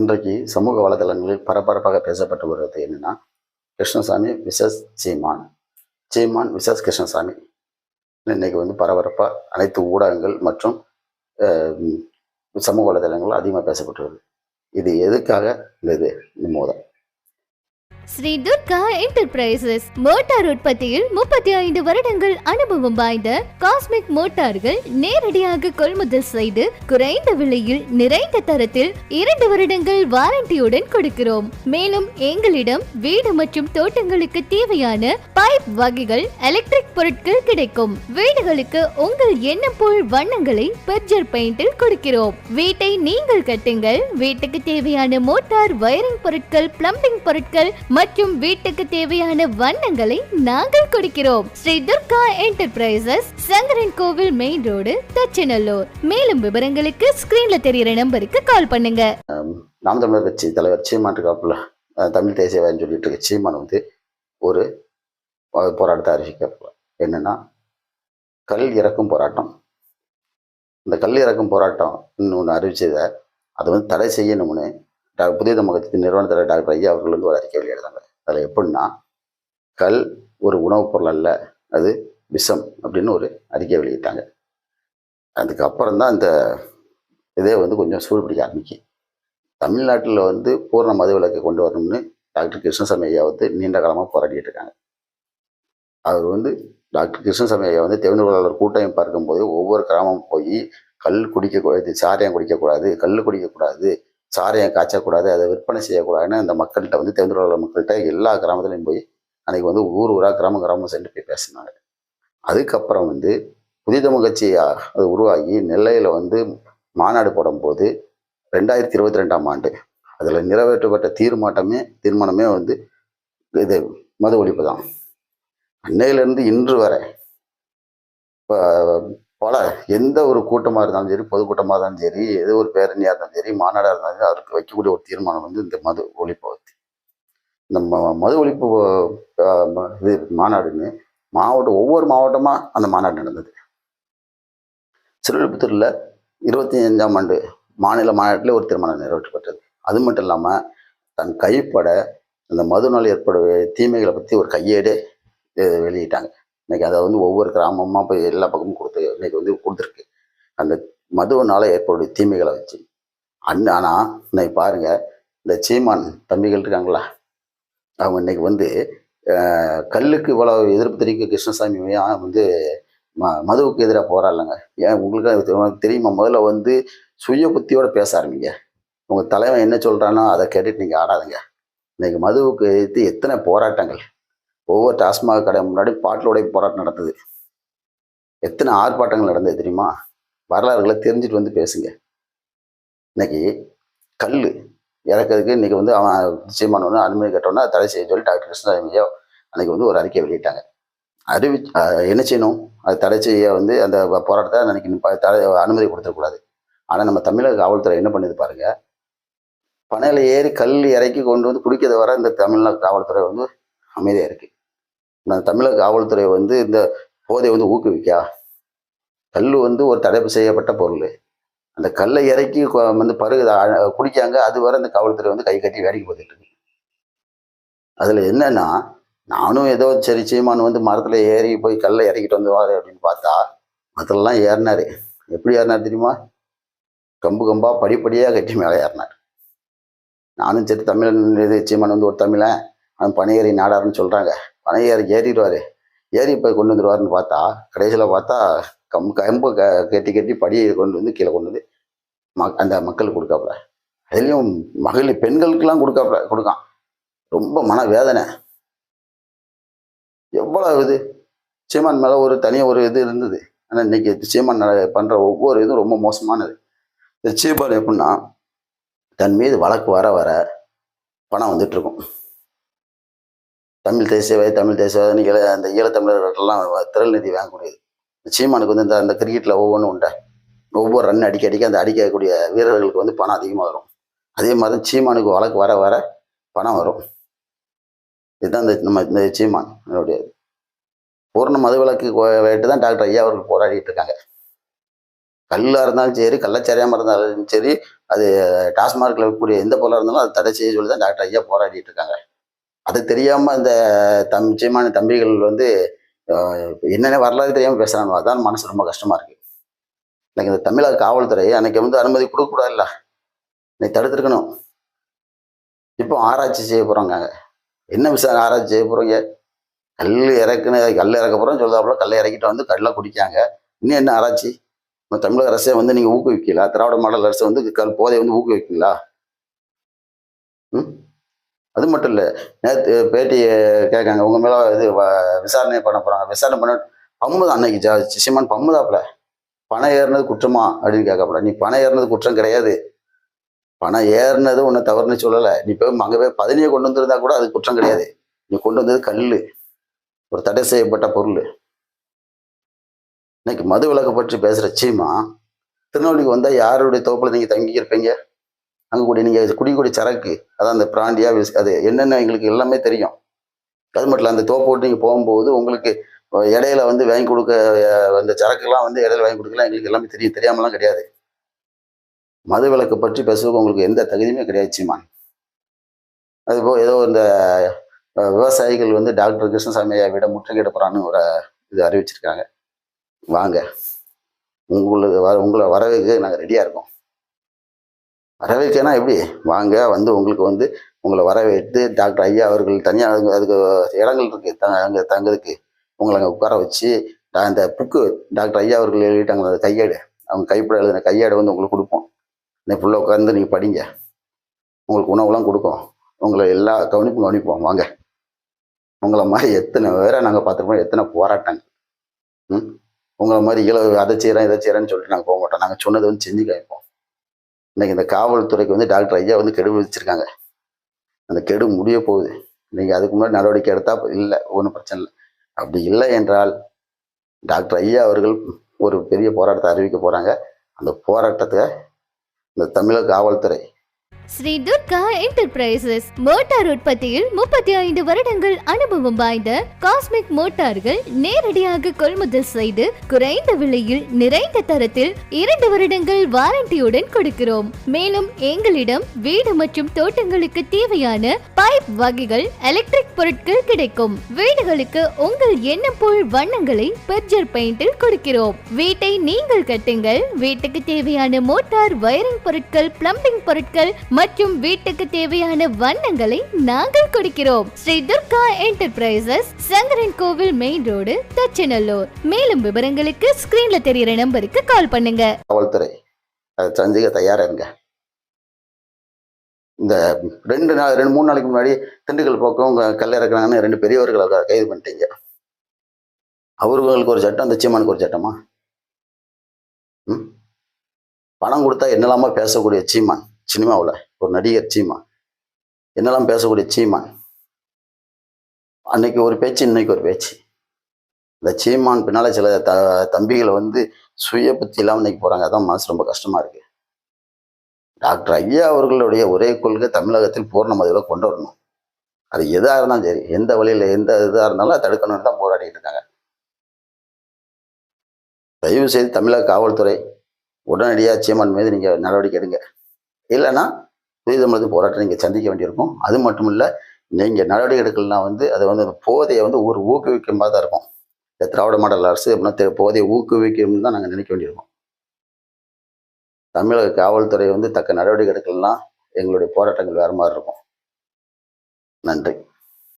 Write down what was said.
இன்றைக்கு சமூக வலைதளங்களில் பரபரப்பாக பேசப்பட்டு வருவது என்னென்னா கிருஷ்ணசாமி விசஸ் சீமான். சீமான் விசஸ் கிருஷ்ணசாமி. இன்னைக்கு வந்து பரபரப்பாக அனைத்து ஊடகங்கள் மற்றும் சமூக வலைதளங்கள் அதிகமாக பேசப்பட்டு வருது. இது எதுக்காக? இந்த இது இந்த மோதல். ஸ்ரீ துர்கா என்டர்பிரைசஸ் மோட்டார் உற்பத்தியில் முப்பத்தி ஐந்து வருடங்கள் அனுபவம் வாய்ந்த காஸ்மிக் மோட்டார்கள் நேரடியாக கொள்முதல் செய்து குறைந்த விலையில் நிறைந்த தரத்தில் இரண்டு வருடங்கள் வாரண்டியுடன் கொடுக்கிறோம். மேலும் எங்களிடம் வீடு மற்றும் தோட்டங்களுக்கு தேவையான பைப் வகைகள் எலக்ட்ரிக் பொருட்கள் கிடைக்கும். வீடுகளுக்கு உங்கள் எண்ணம் போல் வண்ணங்களை பெர்ஜர் பெயிண்டில் கொடுக்கிறோம். வீட்டை நீங்கள் கட்டுங்கள். வீட்டுக்கு தேவையான மோட்டார் வயரிங் பொருட்கள் பிளம்பிங் பொருட்கள் மற்றும் வீட்டுக்கு தேவையான வண்ணங்களை நாங்கள் கொடுக்கிறோம். ஸ்ரீ துர்கா என்டர்பிரைசஸ் சங்கரன் கோவில் மெயின் ரோடு தச்சநல்லூர். மேலும் விவரங்களுக்கு ஸ்கிரீன்ல தெரியற நம்பருக்கு கால் பண்ணுங்க. நாம் தமிழர் கட்சி தலைவர் சீமான் இருக்காப்புல. தமிழ் தேசியவாதின்னு சொல்லிட்டு இருக்க சீமான் வந்து ஒரு போராட்டத்தை அறிவிக்க என்னன்னா கல் இறக்கும் போராட்டம். இந்த கல் இறக்கும் போராட்டம் இன்னொன்று அறிவிச்சதை அதை வந்து தடை செய்யணும்னு டாக்டர் புதிய தமிழகத்தின் நிறுவன தலைவர் டாக்டர் ஐயா அவர்கள் வந்து ஒரு அறிக்கை வெளியிடுறாங்க. அதில் எப்படின்னா கல் ஒரு உணவுப் பொருள் அல்ல அது விஷம் அப்படின்னு ஒரு அறிக்கை வெளியிட்டாங்க. அதுக்கப்புறம் தான் இந்த இதே வந்து கொஞ்சம் சூடு பிடிக்க ஆரம்பிக்கும் தமிழ்நாட்டில் வந்து பூர்ண மதுவிலக்கை கொண்டு வரணும்னு டாக்டர் கிருஷ்ணசாமி ஐயா வந்து நீண்ட காலமாக போராடிட்டு இருக்காங்க. அவர் வந்து டாக்டர் கிருஷ்ணசாமி ஐயா வந்து தேர்ந்தெடுப்பாளர் கூட்டம் பார்க்கும்போது ஒவ்வொரு கிராமம் போய் கல் குடிக்கக்கூடாது சாரியம் குடிக்கக்கூடாது கல் குடிக்கக்கூடாது சாரையை காய்ச்சக்கூடாது அதை விற்பனை செய்யக்கூடாதுன்னு அந்த மக்கள்கிட்ட வந்து தேர்ந்தெடுப்பாளர் மக்கள்கிட்ட எல்லா கிராமத்துலையும் போய் அன்னைக்கு வந்து ஊர் ஊராக கிராமம் கிராமம் சென்று போய் பேசினாங்க. அதுக்கப்புறம் வந்து புதிய தமிழ் கட்சி அது உருவாகி நெல்லையில் வந்து மாநாடு போடும்போது ரெண்டாயிரத்தி இருபத்தி ரெண்டாம் ஆண்டு அதில் நிறைவேற்றப்பட்ட தீர்மானமே தீர்மானமே வந்து இது மது ஒழிப்பு தான். அன்னையிலேருந்து இன்று வரை இப்போ பல எந்த ஒரு கூட்டமாக இருந்தாலும் சரி பொதுக்கூட்டமாக இருந்தாலும் சரி எது ஒரு பேரணியாக இருந்தாலும் சரி மாநாடாக இருந்தாலும் சரி அதற்கு வைக்கக்கூடிய ஒரு தீர்மானம் வந்து இந்த மது ஒழிப்பு பற்றி இந்த மது ஒழிப்பு இது மாநாடுன்னு மாவட்டம் ஒவ்வொரு மாவட்டமாக அந்த மாநாடு நடந்தது. சிறுவிழுப்புத்தூரில் இருபத்தி அஞ்சாம் ஆண்டு மாநில மாநாட்டில் ஒரு தீர்மானம் நிறைவேற்றப்பட்டது. அது மட்டும் இல்லாமல் தன் கைப்பட அந்த மதுனால் ஏற்படும் தீமைகளை பற்றி ஒரு கையேடே வெளியிட்டாங்க. இன்னைக்கு அதை வந்து ஒவ்வொரு கிராமமாக போய் எல்லா பக்கமும் இன்னைக்கு வந்து கொடுத்துருக்கு. அந்த மதுவினால் ஏற்படும் தீமைகளை வச்சு. அண்ணன் ஆனால் இன்னைக்கு பாருங்க இந்த சீமான் தம்பிகள் இருக்காங்களா? அவங்க இன்னைக்கு வந்து கல்லுக்கு இவ்வளோ எதிர்ப்பு தெரிவிக்க கிருஷ்ணசாமி வந்து ம மதுவுக்கு எதிராக போராடலங்க. ஏன் உங்களுக்கு தெரியுமா? முதல்ல வந்து சுய புத்தியோடு பேச ஆரம்பிங்க. உங்கள் தலைவன் என்ன சொல்கிறானோ அதை கேட்டுட்டு நீங்கள் ஆடாதுங்க. இன்னைக்கு மதுவுக்கு எதிர்த்து எத்தனை போராட்டங்கள். ஒவ்வொரு டாஸ்மாக் கடை முன்னாடி பாட்டிலோடைய போராட்டம் நடந்தது. எத்தனை ஆர்ப்பாட்டங்கள் நடந்தது தெரியுமா? வரலாறுகளை தெரிஞ்சுட்டு வந்து பேசுங்க. இன்னைக்கு கல் இறக்கிறதுக்கு இன்றைக்கி வந்து அவன் நிச்சயமான ஒன்று அனுமதி கேட்டோன்னா தடை செய்ய சொல்லி டாக்டர் கிருஷ்ணசாமியோ அன்னைக்கு வந்து ஒரு அறிக்கை வெளியிட்டாங்க. அறிவி என்ன செய்யணும்? அது தடை செய்ய வந்து அந்த போராட்டத்தை அன்னைக்கு தடை அனுமதி கொடுத்துடக்கூடாது. ஆனால் நம்ம தமிழக காவல்துறை என்ன பண்ணுது பாருங்கள் பனையில் ஏறி கல் இறக்கி கொண்டு வந்து குடிக்கிறது வர இந்த தமிழ்நாடு காவல்துறை வந்து அமைதியாக இருக்குது இந்த தமிழக காவல்துறை வந்து இந்த போதை வந்து ஊக்குவிக்கா. கல் வந்து ஒரு தடைப்பு செய்யப்பட்ட பொருள். அந்த கல்லை இறக்கி வந்து பருகு குடிக்காங்க அது வரை இந்த காவல்துறை வந்து கை கட்டி வேடிக்கை பார்த்துட்டு இருக்கு. அதில் என்னன்னா நானும் ஏதோ சரி சீமான் வந்து மரத்தில் ஏறி போய் கல்லை இறக்கிட்டு வந்துவாரு அப்படின்னு பார்த்தா மரத்துலலாம் ஏறினாரு. எப்படி ஏறினார் தெரியுமா? கம்பு கம்பாக படிப்படியாக கட்டி மேலே ஏறினார். நானும் சரி தமிழன் இது சீமான் வந்து ஒரு தமிழன் அவன் பனையேறி நாடாருன்னு சொல்கிறாங்க பனையேறி ஏறிடுவார். ஏறி போய் கொண்டு வந்துடுவார்னு பார்த்தா கடைசியில் பார்த்தா கம் கம்பு க கட்டி கட்டி படியை கொண்டு வந்து கீழே கொண்டு வந்து ம அந்த மக்களுக்கு கொடுக்காப்புல. அதுலேயும் மகளிர் பெண்களுக்கெல்லாம் கொடுக்காப்புல கொடுக்கான் ரொம்ப மன வேதனை எவ்வளவு இது? சீமான் மேலே ஒரு தனியாக ஒரு இது இருந்தது. ஆனால் இன்னைக்கு சீமான் பண்ணுற ஒவ்வொரு இதுவும் ரொம்ப மோசமானது. இந்த சீமான் எப்படின்னா தன் மீது வழக்கு வர வர பணம் வந்துட்டுருக்கும் தமிழ் தேசியவாதி தமிழ் தேசியவாதின்னு ஈழ அந்த ஈழத்தமிழர்கள்லாம் திரள் நிதி வாங்கக்கூடியது. சீமானுக்கு வந்து இந்த அந்த கிரிக்கெட்டில் ஒவ்வொன்றும் உண்டா? ஒவ்வொரு ரன் அடிக்க அடிக்க அந்த அடிக்கக்கூடிய வீரர்களுக்கு வந்து பணம் அதிகமாக வரும். அதே மாதிரி தான் சீமானுக்கு வழக்கு வர வர பணம் வரும். இதுதான் இந்த நம்ம இந்த சீமான் என்னுடைய பூர்ண மதுவிலக்கு வேட்டு தான் டாக்டர் ஐயா அவர்கள் போராடிட்டு இருக்காங்க. கல்லாக இருந்தாலும் சரி கள்ளச்சரியாமல் இருந்தாலும் சரி அது டாஸ்மார்க்கில் இருக்கக்கூடிய எந்த பொருளாக இருந்தாலும் அதை தடை செய்ய சொல்லி தான் டாக்டர் ஐயா போராடிட்டு இருக்காங்க. அது தெரியாம இந்த தம் நிச்சயமான தம்பிகள் வந்து என்னென்ன வரலாறு தெரியாம பேசுகிறாங்க அதான் மனசு ரொம்ப கஷ்டமா இருக்கு. எனக்கு இந்த தமிழக காவல்துறை அன்னைக்கு வந்து அனுமதி கொடுக்கக்கூடாதுல்ல இன்னைக்கு தடுத்துருக்கணும். இப்போ ஆராய்ச்சி செய்ய போகிறோங்க என்ன விசாரணை ஆராய்ச்சி செய்ய போறீங்க? கல் இறக்குன்னு கல் இறக்க போறோம் சொல்லுதாப்புல கல்லை இறக்கிட்டு வந்து கல்லை குடிக்காங்க. இன்னும் என்ன ஆராய்ச்சி? நம்ம தமிழக அரசை வந்து நீங்க ஊக்குவிக்கலா திராவிட மாடல் அரசு வந்து கல் போதை வந்து ஊக்குவிக்கீங்களா? ம்? அது மட்டும் இல்லை நேற்று பேட்டி கேட்காங்க உங்கள் மேலே இது வ- விசாரணை பண்ண போகிறாங்க விசாரணை பண்ண பம்முதான் அன்னைக்கு ஜா சிசிமான் பம்முதாப்புல. பணம் ஏறினது குற்றமா? அப்படின்னு கேட்கப்பட நீ பணம் ஏறினது குற்றம் கிடையாது. பணம் ஏறினது ஒன்றும் தவறுன்னு சொல்லலை. நீ போய் அங்கே போய் பதினியை கொண்டு வந்திருந்தா கூட அது குற்றம் கிடையாது. நீ கொண்டு வந்தது கல் ஒரு தடை செய்யப்பட்ட பொருள். இன்னைக்கு மது விலக்கு பற்றி பேசுகிற சீமா திருநெல்வேலிக்கு வந்தால் யாருடைய தோப்பில் நீங்கள் தங்கி இருப்பீங்க அங்கே கூடிய நீங்கள் குடிக்கூடிய சரக்கு அதான் அந்த பிராண்டியா விஸ் அது என்னென்ன எங்களுக்கு எல்லாமே தெரியும். அது மட்டும் இல்லை அந்த தோப்போட்டு நீங்கள் போகும்போது உங்களுக்கு இடையில வந்து வாங்கி கொடுக்க அந்த சரக்குலாம் வந்து இடையில வாங்கி கொடுக்கலாம் எங்களுக்கு எல்லாமே தெரியும். தெரியாமலாம் கிடையாது. மது விளக்கு பற்றி பேசுவதுக்கு உங்களுக்கு எந்த தகுதியுமே கிடையாது சீமான். அதுபோல் ஏதோ இந்த விவசாயிகள் வந்து டாக்டர் கிருஷ்ணசாமி விட முற்றுகையிட போகிறான்னு ஒரு இது அறிவிச்சிருக்காங்க. வாங்க. உங்களுக்கு வர உங்களை வரவேற்க நாங்கள் ரெடியாக இருக்கோம். வரவேற்கனா எப்படி? வாங்க வந்து உங்களுக்கு வந்து உங்களை வரவேற்று டாக்டர் ஐயா அவர்கள் தனியாக அதுக்கு இடங்கள் இருக்குது த அங்கே தங்குறதுக்கு உங்களை அங்கே உட்கார வச்சு நான் அந்த புக்கு டாக்டர் ஐயா அவர்கள் எழுதிட்டாங்க அந்த கையேடு. அவங்க கைப்பட எழுதின கையேடை வந்து உங்களுக்கு கொடுப்போம். இன்னைக்கு ஃபுல்லாக உட்காந்து நீங்கள் படிங்க. உங்களுக்கு உணவுலாம் கொடுக்கும். உங்களை எல்லா கவனிப்பும் கவனிப்போம். வாங்க. உங்களை மாதிரி எத்தனை பேரை நாங்கள் பார்த்துருப்போம். எத்தனை போராட்டங்க ம்? உங்களை மாதிரி இளவு அதை செய்கிறேன் இதை செய்கிறேன்னு சொல்லிட்டு நாங்கள் போக மாட்டோம். நாங்கள் சொன்னதை வந்து செஞ்சு கேட்போம் இன்னைக்கு இந்த காவல்துறைக்கு வந்து டாக்டர் ஐயா வந்து கெடு விதிச்சிருக்காங்க. அந்த கெடு முடிய போகுது. நீங்கள் அதுக்கு முன்னாடி நடவடிக்கை எடுத்தால் இல்லை ஒன்றும் பிரச்சனை இல்லை. அப்படி இல்லை என்றால் டாக்டர் ஐயா அவர்கள் ஒரு பெரிய போராட்டத்தை அறிவிக்க போகிறாங்க அந்த போராட்டத்தை இந்த தமிழக காவல்துறை ஸ்ரீ துர்கா என்டர்பிரைசஸ். மோட்டார் உற்பத்தியில் முப்பத்தி ஐந்து வருடங்கள் அனுபவம் வாய்ந்த காஸ்மிக் மோட்டார்கள் நேரடியாக கொள்முதல் செய்து குறைந்த விலையில் நிறைந்த தரத்தில் இரண்டு வருடங்கள் வாரண்டியுடன் கொடுக்கிறோம். மேலும் எங்களிடம் வீடு மற்றும் தோட்டங்களுக்கு தேவையான பைப் வகைகள் எலக்ட்ரிக் பொருட்கள் கிடைக்கும். வீடுகளுக்கு உங்கள் எண்ணம் போல் வண்ணங்களை பெர்ஜர் பெயிண்டில் கொடுக்கிறோம். வீட்டை நீங்கள் கட்டுங்கள். வீட்டுக்கு தேவையான மோட்டார் வயரிங் பொருட்கள் பிளம்பிங் பொருட்கள் மற்றும் வீட்டுக்கு தேவையான வண்ணங்களை நாங்கள் கொடுக்கிறோம். ஸ்ரீ துர்கா என்டர்பிரைசஸ் சங்கரன் கோவில் மெயின் ரோடு தச்சநல்லூர். மேலும் விவரங்களுக்கு ஸ்கிரீன்ல தெரியற நம்பருக்கு கால் பண்ணுங்க. காவல்துறை சந்திக்க தயாராக இருங்க. இந்த ரெண்டு நாள் ரெண்டு மூணு நாளைக்கு முன்னாடி திண்டுக்கல் பக்கம் உங்க கல்ல இறக்குறாங்கன்னு ரெண்டு பெரியவர்களை கைது பண்ணிட்டீங்க. அவர்களுக்கு ஒரு சட்டம் அந்த சீமானுக்கு ஒரு சட்டமா? ம்? பணம் கொடுத்தா என்னெல்லாமா பேசக்கூடிய சீமான் சினிமாவில். ஒரு நடிகர் சீமான். என்னெல்லாம் பேசக்கூடிய சீமான்? அன்னைக்கு ஒரு பேச்சு இன்னைக்கு ஒரு பேச்சு. இந்த சீமான் பின்னால சில த தம்பிகளை வந்து சுய புத்தி இல்லாமல் இன்னைக்கு போறாங்க. அதான் மனசு ரொம்ப கஷ்டமா இருக்கு. டாக்டர் ஐயா அவர்களுடைய ஒரே கொள்கை தமிழகத்தில் பூர்ண மதியில் கொண்டு வரணும். அது எதா இருந்தாலும் சரி எந்த வழியில எந்த இதாக இருந்தாலும் தடுக்கணும்னு தான் போராடிட்டு இருக்காங்க. தயவு செய்து தமிழக காவல்துறை உடனடியாக சீமான் மீது நீங்க நடவடிக்கை எடுங்க. இல்லைன்னா துரிதமிழது போராட்டம் நீங்கள் சந்திக்க வேண்டியிருக்கும். அது மட்டும் இல்லை நீங்கள் நடவடிக்கை எடுக்கலன்னா வந்து அது வந்து அந்த போதையை வந்து ஒரு ஊக்குவிக்கும் தான் இருக்கும். இந்த திராவிட மாடல் அரசு அப்படின்னா போதையை ஊக்குவிக்கும்னு தான் நாங்கள் நினைக்க வேண்டியிருக்கோம். தமிழக காவல்துறை வந்து தக்க நடவடிக்கை எடுக்கலன்னா எங்களுடைய போராட்டங்கள் வேறு மாதிரி இருக்கும். நன்றி.